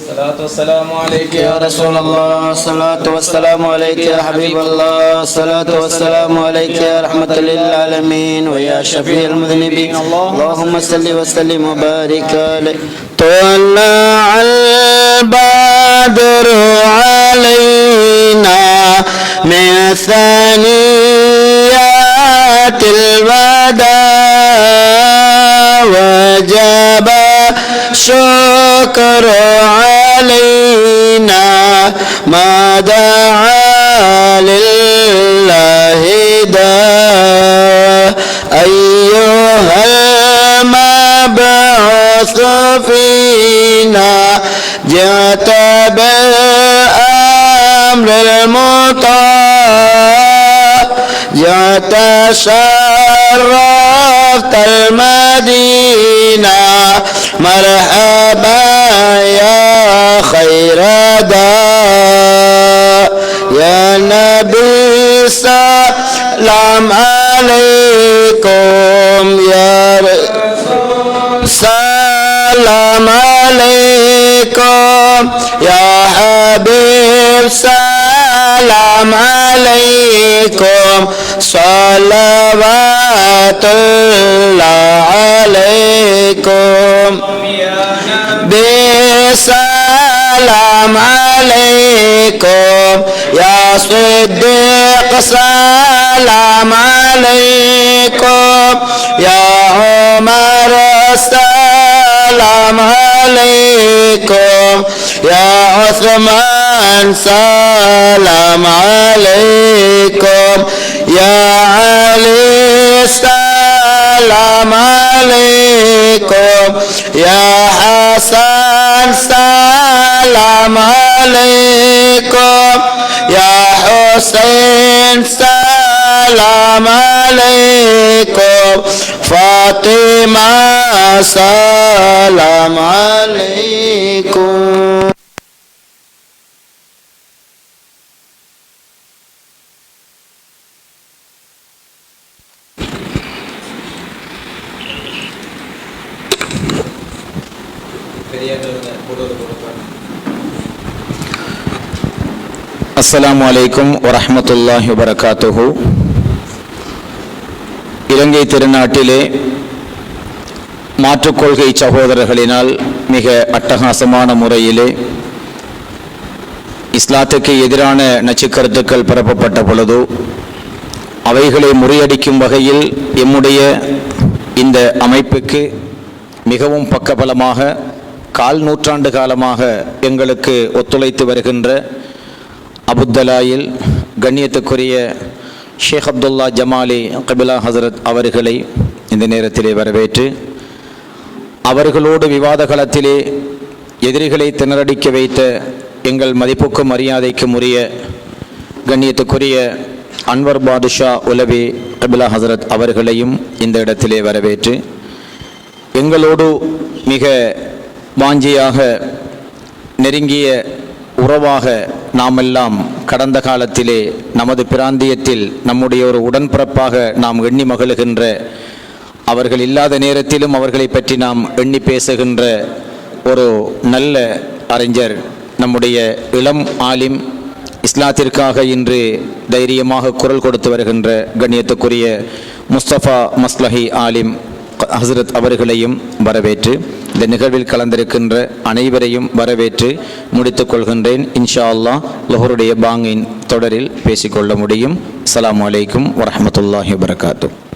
الصلاة والسلام عليك يا رسول الله. الصلاة والسلام عليك يا حبيب الله. الصلاة والسلام عليك يا رحمة للعالمين ويا شفيع المذنبين. اللهم صل وسلم وبارك عليه. طلع البدر علينا من ثنيات الوداع. وجب شكر علينا ما دعا لله داع أيها المبعوث فينا جئت بالأمر المطاع. جئت شرفت المدينة مرحبا حبيب سلام عليكم صلوات الله عليكم بسلام عليكم يا صديق سلام عليكم يا عمر سلام عليكم يا عثمان سلام عليكم يا علي سلام عليكم يا حسن سلام عليكم يا حسين سلام عليكم فاطمة سلام عليكم. السلام عليكم ورحمة الله وبركاته. இலங்கை திருநாட்டிலே மாற்றுக்கொள்கை சகோதரர்களினால் மிக அட்டகாசமான முறையிலே இஸ்லாத்துக்கு எதிரான நச்சுக்கருத்துக்கள் பரப்பப்பட்ட பொழுது அவைகளை முறியடிக்கும் வகையில் எம்முடைய இந்த அமைப்புக்கு மிகவும் பக்கபலமாக கால் நூற்றாண்டு காலமாக எங்களுக்கு ஒத்துழைத்து வருகின்ற அபுத்தலாயில் கண்ணியத்துக்குரிய ஷேக் அப்துல்லா ஜமாலி கபிலா ஹசரத் அவர்களை இந்த நேரத்திலே வரவேற்று அவர்களோடு விவாத களத்திலே எதிரிகளை திணறடிக்க வைத்த எங்கள் மதிப்புக்கும் மரியாதைக்கும் உரிய கண்ணியத்துக்குரிய அன்வர் பாதுஷா உலவி கபிலா ஹசரத் அவர்களையும் இந்த இடத்திலே வரவேற்று எங்களோடு மிக வாஞ்சியாக நெருங்கிய உறவாக நாமெல்லாம் கடந்த காலத்திலே நமது பிராந்தியத்தில் நம்முடைய ஒரு உடன்பிறப்பாக நாம் எண்ணி மகிழுகின்ற அவர்கள் இல்லாத நேரத்திலும் அவர்களை பற்றி நாம் எண்ணி பேசுகின்ற ஒரு நல்ல அறிஞர் நம்முடைய இளம் ஆலிம் இஸ்லாத்திற்காக இன்று தைரியமாக குரல் கொடுத்து வருகின்ற கண்ணியத்துக்குரிய முஸ்தபா மஸ்லஹி ஆலிம். ஹசரத் அவர்களையும் வரவேற்று இந்த நிகழ்வில் கலந்திருக்கின்ற அனைவரையும் வரவேற்று முடித்துக் கொள்கின்றேன். இன்ஷா அல்லாஹ் லொஹருடைய பாங்கின் தொடரில் பேசிக்கொள்ள முடியும். அஸ்ஸலாமு அலைக்கும்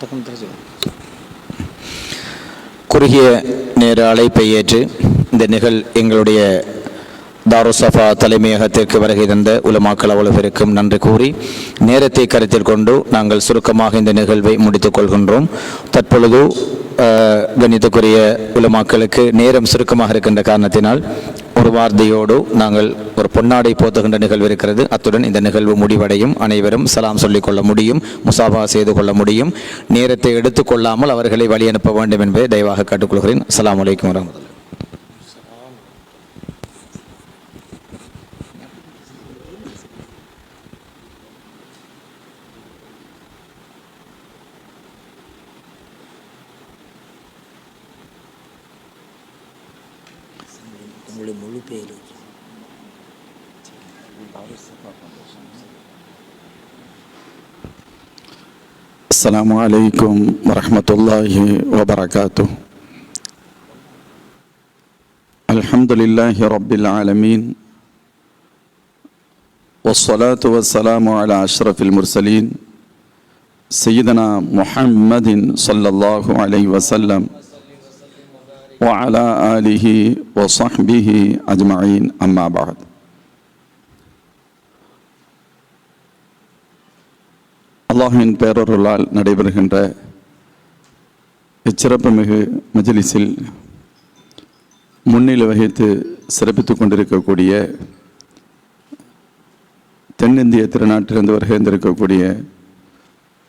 புத்தகம் குறுகிய நேர அழைப்பை ஏற்று இந்த நிகழ் எங்களுடைய தாருசஃபா தலைமையகத்திற்கு வருகை தந்த உலமாக்கள் அவ்வளவு நன்றி கூறி நேரத்தை கருத்தில் கொண்டு நாங்கள் சுருக்கமாக இந்த நிகழ்வை முடித்துக் கொள்கின்றோம். தற்பொழுது கணித்துக்குரிய உலமாக்களுக்கு நேரம் சுருக்கமாக இருக்கின்ற காரணத்தினால் ஒரு வார்த்தையோடு நாங்கள் ஒரு பொன்னாடை போத்துகின்ற நிகழ்வு இருக்கிறது. அத்துடன் இந்த நிகழ்வு முடிவடையும். அனைவரும் சலாம் சொல்லிக் கொள்ள முடியும் முசாபா செய்து கொள்ள முடியும். நேரத்தை எடுத்துக்கொள்ளாமல் அவர்களை வழி அனுப்ப வேண்டும் என்பதை தயவாக கேட்டுக்கொள்கிறேன். அலாம் வலைக்கம் வரமத்துல்லாஹி السلام عليكم ورحمة الله وبركاته. الحمد لله رب العالمين والصلاة والسلام على أشرف المرسلين سيدنا محمد صلى الله عليه وسلم وعلى آله وصحبه أجمعين. أما بعد அல்லாஹின் பேரொருளால் நடைபெறுகின்ற இச்சிறப்புமிகு மஜலிஸில் முன்னிலை வகித்து சிறப்பித்துக் கொண்டிருக்கக்கூடிய தென்னிந்திய திருநாட்டிலிருந்து வருகின்றிருக்கக்கூடிய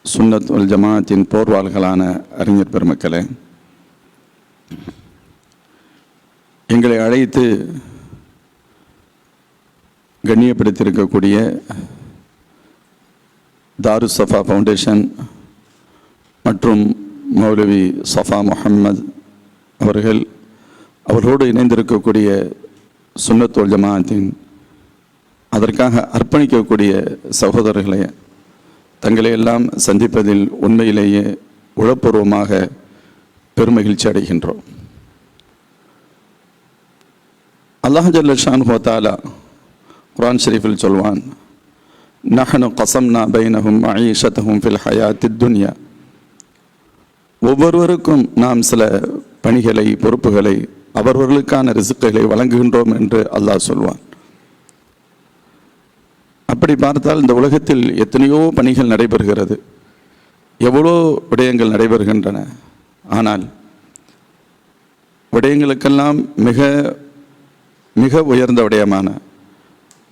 சுன்னத் உல் ஜமாத்தின் போர்வாள்களான அறிஞர் பெருமக்களே எங்களை அழைத்து கண்ணியப்படுத்தியிருக்கக்கூடிய தாரு சஃபா ஃபவுண்டேஷன் மற்றும் மௌலவி சஃபா முஹம்மது அவர்கள் அவர்களோடு இணைந்திருக்கக்கூடிய சுன்னத்தோல் ஜமாத்தின் அதற்காக அர்ப்பணிக்கக்கூடிய சகோதரர்களை தங்களை எல்லாம் சந்திப்பதில் உண்மையிலேயே உளப்பூர்வமாக பெருமகிழ்ச்சி அடைகின்றோம். அல்லாஹ் ஜல்ல ஷான் ஹோத்தாலா குரான் ஷெரீஃபில் சொல்வான் நஹனு கசம்னா பைனஹும் மஈஷத்தஹும் ஃபில் ஹயாத்தி துன்யா ஒவ்வொருவருக்கும் நாம் சில பணிகளை பொறுப்புகளை அவரவர்களுக்கான ரிசுக்குகளை வழங்குகின்றோம் என்று அல்லாஹ் சொல்வான். அப்படி பார்த்தால் இந்த உலகத்தில் எத்தனையோ பணிகள் நடைபெறுகிறது. எவ்வளோ விடயங்கள் நடைபெறுகின்றன. ஆனால் விடயங்களுக்கெல்லாம் மிக மிக உயர்ந்த விடயமான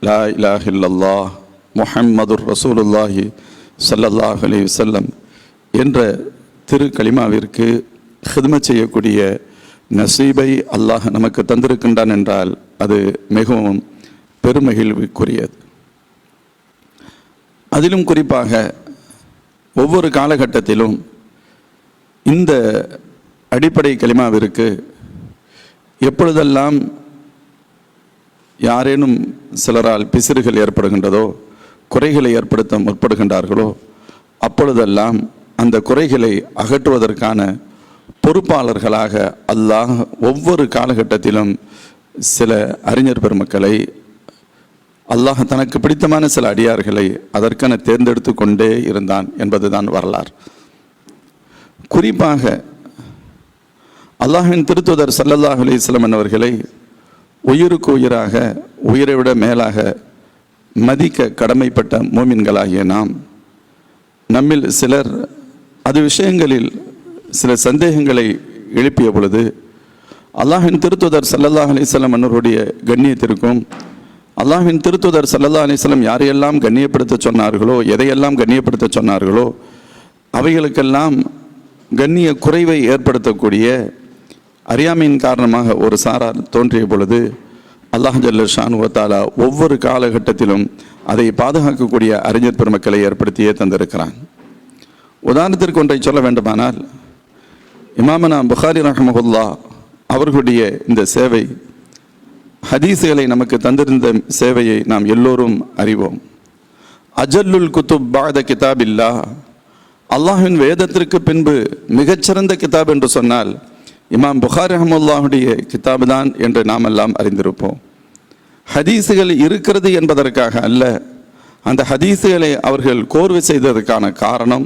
லா இலாஹ முஹம்மதுர் ரசூலுல்லாஹி சல்லல்லாஹ் அலி வல்லம் என்ற திரு கலிமாவிற்கு ஹிதமத் செய்யக்கூடிய நசீபை அல்லாஹ் நமக்கு தந்திருக்கின்றான் என்றால் அது மிகவும் பெருமகிழ்வுக்குரியது. அதிலும் குறிப்பாக ஒவ்வொரு காலகட்டத்திலும் இந்த அடிப்படை கலிமாவிற்கு எப்பொழுதெல்லாம் யாரேனும் சிலரால் பிசிறுகள் ஏற்படுகின்றதோ குறைகளை ஏற்படுத்த முற்படுகின்றார்களோ அப்பொழுதெல்லாம் அந்த குறைகளை அகற்றுவதற்கான பொறுப்பாளர்களாக அல்லாஹ் ஒவ்வொரு காலகட்டத்திலும் சில அறிஞர் பெருமக்களை அல்லாஹ் தனக்கு பிடித்தமான சில அடியார்களை அதற்கென தேர்ந்தெடுத்து கொண்டே இருந்தான் என்பதுதான் வரலாறு. குறிப்பாக அல்லாஹின் திருத்துதர் சல்லல்லாஹ் அலிஸ்லம் அவர்களை உயிருக்கு உயிராக உயிரை விட மேலாக மதிக்க கடமைப்பட்ட மோமின்களாகிய நாம் நம்மில் சிலர் அது விஷயங்களில் சில சந்தேகங்களை எழுப்பிய பொழுது அல்லாஹின் திருத்துதர் சல்லல்லாஹ் அலிஸ்லாம் அன்னருடைய கண்ணியத்திற்கும் அல்லாஹின் திருத்துதர் சல்லல்லா அலிஸ்லம் யாரையெல்லாம் கண்ணியப்படுத்த சொன்னார்களோ எதையெல்லாம் கண்ணியப்படுத்த சொன்னார்களோ அவைகளுக்கெல்லாம் கண்ணிய குறைவை ஏற்படுத்தக்கூடிய அறியாமையின் காரணமாக ஒரு சாரார் தோன்றிய பொழுது அல்லாஹ் ஜல்ல ஷானுவத்தாலா ஒவ்வொரு காலகட்டத்திலும் அதை பாதுகாக்கக்கூடிய அறிஞர் பெருமக்களை ஏற்படுத்தியே தந்திருக்கிறான். உதாரணத்திற்கு ஒன்றை சொல்ல வேண்டுமானால் இமாமனா புகாரி ரஹமஹுல்லா அவர்களுடைய இந்த சேவை ஹதீஸுகளை நமக்கு தந்திருந்த சேவையை நாம் எல்லோரும் அறிவோம். அஜல்லுல் குத்துப் பாத கிதாப் இல்லா வேதத்திற்கு பின்பு மிகச்சிறந்த கிதாப் என்று சொன்னால் இமாம் புகார் அஹமுல்லாஹுடைய கித்தாபு தான் என்று நாம் எல்லாம் அறிந்திருப்போம். ஹதீஸுகள் இருக்கிறது என்பதற்காக அல்ல அந்த ஹதீஸுகளை அவர்கள் கோர்வை செய்ததற்கான காரணம்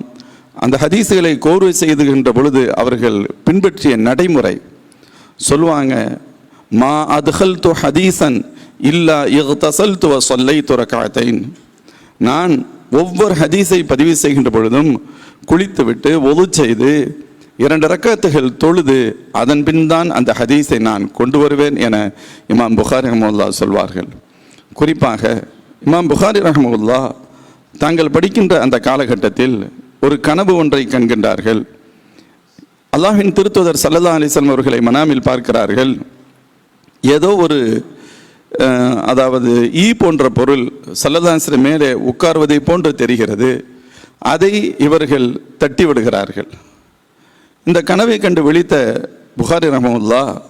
அந்த ஹதீஸுகளை கோர்வை செய்துகின்ற பொழுது அவர்கள் பின்பற்றிய நடைமுறை. சொல்லுவாங்க மா அதுஹல் து ஹதீசன் இல்லா இஹ்தசல் துவ சொல்லை துறக்காத்தைன் நான் ஒவ்வொரு ஹதீஸை பதிவு செய்கின்ற பொழுதும் குளித்துவிட்டு ஒது செய்து இரண்டு ரக்கத்துகள் தொழுது அதன் பின் தான் அந்த ஹதீஸை நான் கொண்டு வருவேன் என இமாம் புகாரி ரஹமுல்லா சொல்வார்கள். குறிப்பாக இமாம் புகாரி ரஹமுல்லா தாங்கள் படிக்கின்ற அந்த காலகட்டத்தில் ஒரு கனவு ஒன்றை கண்கின்றார்கள். அல்லாஹின் திருத்துதர் சல்லல்லா அலிஸ்லாம் அவர்களை மனாமில் பார்க்கிறார்கள். ஏதோ ஒரு அதாவது ஈ போன்ற பொருள் சல்லதாசிர மேலே உட்கார்வதை போன்று தெரிகிறது. அதை இவர்கள் தட்டி விடுகிறார்கள் இந்த கனவை கண்டு விழித்த புகாரி ரஹமுல்லா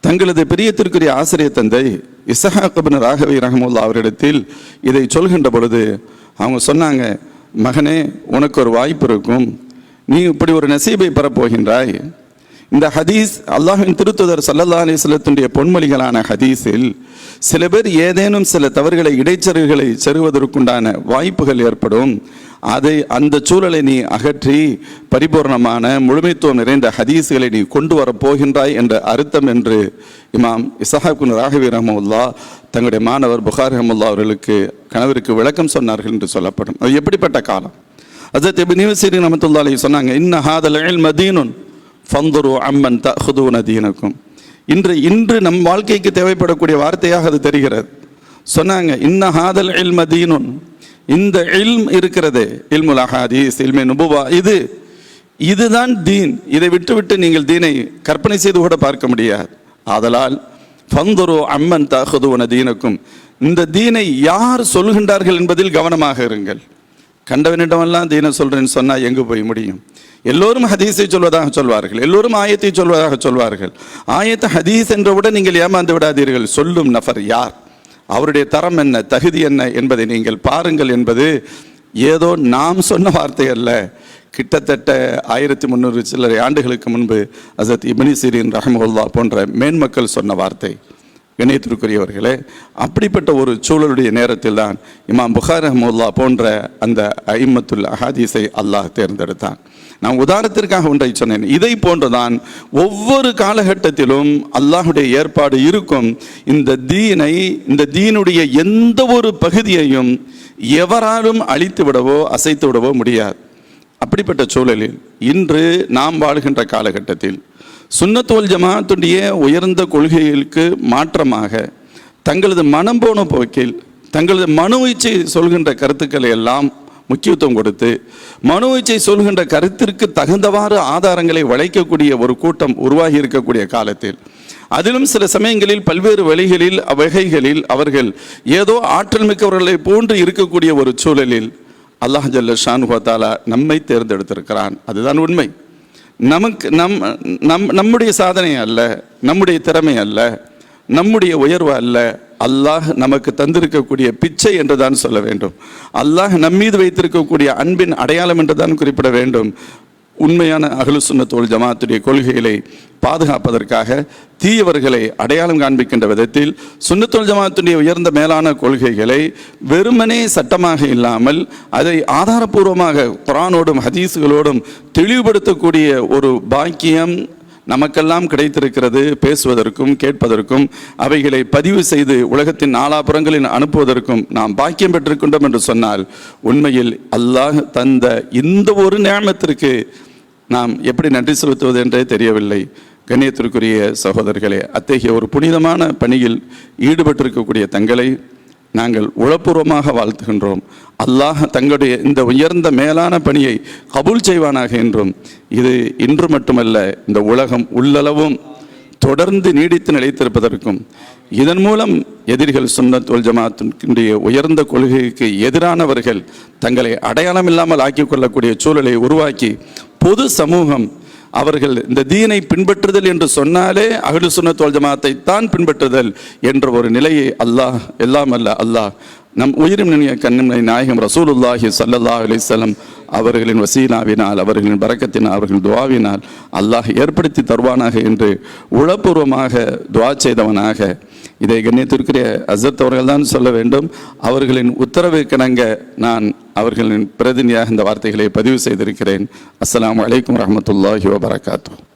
தங்களது பிரியத்திற்குரிய ஆசிரியர் தந்தை இசஹாக் ராகவி ரஹமுல்லா அவரிடத்தில் இதை சொல்கின்ற பொழுது அவங்க சொன்னாங்க மகனே உனக்கு ஒரு வாய்ப்பு இருக்கும். நீ இப்படி ஒரு நசீபை பெறப்போகின்றாய். இந்த ஹதீஸ் அல்லாஹின் திருத்துதர் சல்லல்லா அலிஸ்லத்துடைய பொன்மொழிகளான ஹதீஸில் சில பேர் ஏதேனும் சில தவறுகளை இடைச்சல்களை செருவதற்குண்டான வாய்ப்புகள் ஏற்படும். அதை அந்த சூழலை நீ அகற்றி பரிபூர்ணமான முழுமைத்துவம் நிறைந்த ஹதீஸுகளை நீ கொண்டு வரப் போகின்றாய் என்ற அர்த்தம் என்று இமாம் இசஹாக்குன் ராகவி ரஹமுல்லா தங்களுடைய மாணவர் புகார் ரஹமுல்லா அவர்களுக்கு கணவருக்கு விளக்கம் சொன்னார்கள் என்று சொல்லப்படும். அது எப்படிப்பட்ட காலம்? அசத் எபின் யூசிரி ரஹமத்துல்லா சொன்னாங்க இன்ன ஹாதல் மதீனுன் ஃபந்துரு அம்மன் தஹுதூன தீனக்கும் இன்று இன்று நம் வாழ்க்கைக்கு தேவைப்படக்கூடிய வார்த்தையாக அது தெரிகிறது. சொன்னாங்க இன்ன ஹாதல் இல்ம தீனுன். இந்த இல்ம் இருக்கிறது. இல்முல் அஹாதீஸ் இல்மே நுபுவா இது. இதுதான் தீன். இதை விட்டுவிட்டு நீங்கள் தீனை கற்பனை செய்து கூட பார்க்க முடியாது. ஆதலால் ஃபந்துரு அம்மன் தஹுதுவன தீனக்கும். இந்த தீனை யார் சொல்கின்றார்கள் என்பதில் கவனமாக இருங்கள். கண்டவனிடமெல்லாம் தீன சொல்கிறேன்னு சொன்னால் எங்கே போய் முடியும்? எல்லோரும் ஹதீஸை சொல்வதாக சொல்வார்கள். எல்லோரும் ஆயத்தை சொல்வதாக சொல்வார்கள். ஆயத்தை ஹதீஸ் என்றவுடன் நீங்கள் ஏமாந்து விடாதீர்கள். சொல்லும் நபர் யார்? அவருடைய தரம் என்ன? தகுதி என்ன? என்பதை நீங்கள் பாருங்கள் என்பது ஏதோ நாம் சொன்ன வார்த்தை அல்ல. கிட்டத்தட்ட ஆயிரத்தி முந்நூறு சில்லறை ஆண்டுகளுக்கு முன்பு அசத் இப்னி சிரின் ரஹமுல்லா போன்ற மேன்மக்கள் சொன்ன வார்த்தை. இணையத்திற்குரியவர்களே அப்படிப்பட்ட ஒரு சூழலுடைய நேரத்தில் தான் இமாம் புகார் அஹமுல்லா போன்ற அந்த ஐமத்துல் அஹாதீஸை அல்லாஹ் தேர்ந்தெடுத்தான். நான் உதாரணத்திற்காக ஒன்றை சொன்னேன். இதை போன்றுதான் ஒவ்வொரு காலகட்டத்திலும் அல்லாஹுடைய ஏற்பாடு இருக்கும். இந்த தீனை இந்த தீனுடைய எந்த ஒரு பகுதியையும் எவராலும் அழித்து விடவோ அசைத்து விடவோ முடியாது. அப்படிப்பட்ட சூழலில் இன்று நாம் வாழ்கின்ற காலகட்டத்தில் சுன்னத்துவல் ஜமாத்துடைய உயர்ந்த கொள்கைகளுக்கு மாற்றமாக தங்களது மனம் போன போக்கில் தங்களது மனு இச்சை சொல்கின்ற கருத்துக்களை எல்லாம் முக்கியத்துவம் கொடுத்து மனு இச்சை சொல்கின்ற கருத்திற்கு தகுந்தவாறு ஆதாரங்களை வளைக்கக்கூடிய ஒரு கூட்டம் உருவாகி இருக்கக்கூடிய காலத்தில் அதிலும் சில சமயங்களில் பல்வேறு வழிகளில் வகைகளில் அவர்கள் ஏதோ ஆற்றல் மிக்கவர்களை போன்று இருக்கக்கூடிய ஒரு சூழலில் அல்லாஹ் ஜல்ல ஹோத்தாலா நம்மை தேர்ந்தெடுத்திருக்கிறான். அதுதான் உண்மை. நமக்கு நம் நம் நம்முடைய சாதனை அல்ல நம்முடைய திறமை அல்ல நம்முடைய உயர்வு அல்ல. அல்லாஹ் நமக்கு தந்திருக்கக்கூடிய பிச்சை என்று தான் சொல்ல வேண்டும். அல்லாஹ் நம்மீது வைத்திருக்கக்கூடிய அன்பின் அடையாளம் என்று தான் குறிப்பிட வேண்டும். உண்மையான அகலுசுன்னத்தோல் ஜமாத்துடைய கொள்கைகளை பாதுகாப்பதற்காக தீயவர்களை அடையாளம் காண்பிக்கின்ற விதத்தில் சுன்னத்தோல் ஜமாத்துடைய உயர்ந்த மேலான கொள்கைகளை வெறுமனே சட்டமாக இல்லாமல் அதை ஆதாரபூர்வமாக குரானோடும் ஹதீஸுகளோடும் தெளிவுபடுத்தக்கூடிய ஒரு பாக்கியம் நமக்கெல்லாம் கிடைத்திருக்கிறது பேசுவதற்கும் கேட்பதற்கும் அவைகளை பதிவு செய்து உலகத்தின் நாலாபுறங்களில் அனுப்புவதற்கும் நாம் பாக்கியம் பெற்றிருக்கின்றோம் என்று சொன்னால் உண்மையில் அல்லாஹ் தந்த இந்த ஒரு நியமத்திற்கு நாம் எப்படி நன்றி செலுத்துவது என்றே தெரியவில்லை. கண்ணியத்திற்குரிய சகோதரர்களே அத்தகைய ஒரு புனிதமான பணியில் ஈடுபட்டிருக்கக்கூடிய தங்களை நாங்கள் உளப்பூர்வமாக வாழ்த்துகின்றோம். அல்லாஹ் தங்களுடைய இந்த உயர்ந்த மேலான பணியை கபூல் செய்வானாக என்றும் இது இன்று மட்டுமல்ல இந்த உலகம் உள்ளளவும் தொடர்ந்து நீடித்து நிலைத்திருப்பதற்கும் இதன் மூலம் எதிரிகள் சுன்னத் வல் ஜமாத்தினுடைய உயர்ந்த கொள்கைக்கு எதிரானவர்கள் தங்களை அடையாளம் இல்லாமல் ஆக்கிக்கொள்ளக்கூடிய சூழலை உருவாக்கி பொது சமூகம் அவர்கள் இந்த தீனை பின்பற்றுதல் என்று சொன்னாலே அகடு சுன்னத் ஜமாத்தை தான் பின்பற்றுதல் என்ற ஒரு நிலையை அல்லாஹ் எல்லாம் அல்ல அல்லாஹ் நம் உயிரும் நினைய கண்ணிமை நாயகம் ரசூலுல்லாஹி ஸல்லல்லாஹு அலைஹி அவர்களின் வசீனாவினால் அவர்களின் பறக்கத்தினால் அவர்களின் துவாவினால் அல்லாஹ் ஏற்படுத்தி தருவானாக என்று உளப்பூர்வமாக துவா செய்தவனாக. இதை கண்ணியத்திற்குரிய அசத் அவர்கள் தான் சொல்ல வேண்டும். அவர்களின் உத்தரவு கிணங்க நான் அவர்களின் பிரதிநிதியாக இந்த வார்த்தைகளை பதிவு செய்திருக்கிறேன். அஸ்லாம் அலைக்கும் வரமத்துல்லாஹி வபரகாத்தூ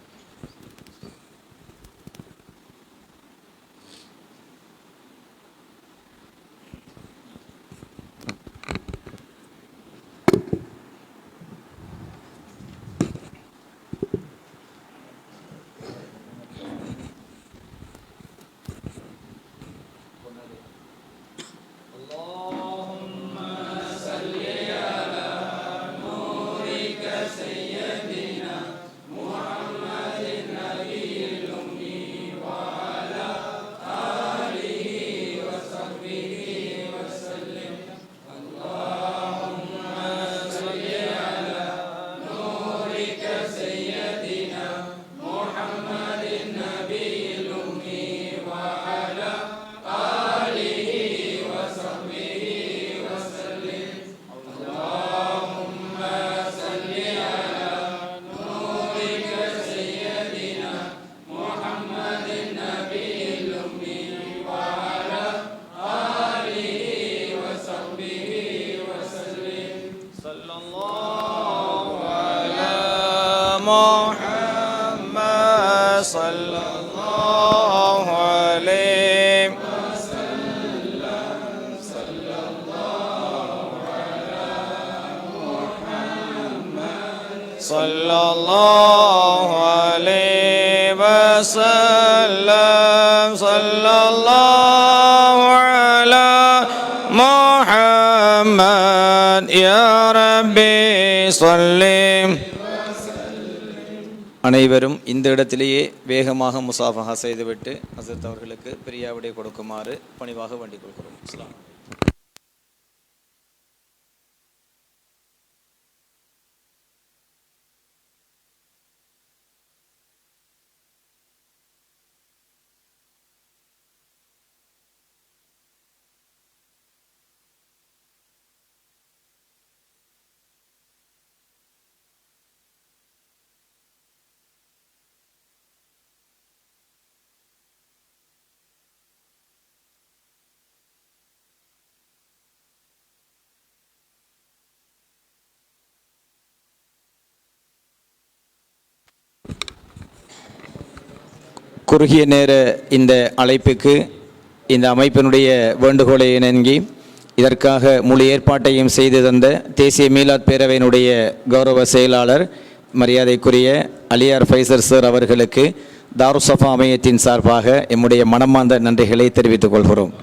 وسلم صلى الله على محمد يا ربي صل அனைவரும் இந்த இடத்திலேயே வேகமாக முசாஃபஹா செய்துவிட்டு ஹசரத் அவர்களுக்கு பிரியாவிடை கொடுக்குமாறு பணிவாக வேண்டிக் கொள்கிறோம் குறுகிய நேர இந்த அழைப்புக்கு இந்த அமைப்பினுடைய வேண்டுகோளை இணங்கி இதற்காக முழு ஏற்பாட்டையும் செய்து தந்த தேசிய மீலாத் பேரவையினுடைய கௌரவ செயலாளர் மரியாதைக்குரிய அலியார் ஃபைசர் சார் அவர்களுக்கு தாருசஃபா அமையத்தின் சார்பாக எம்முடைய மனமார்ந்த நன்றிகளை தெரிவித்துக் கொள்கிறோம்.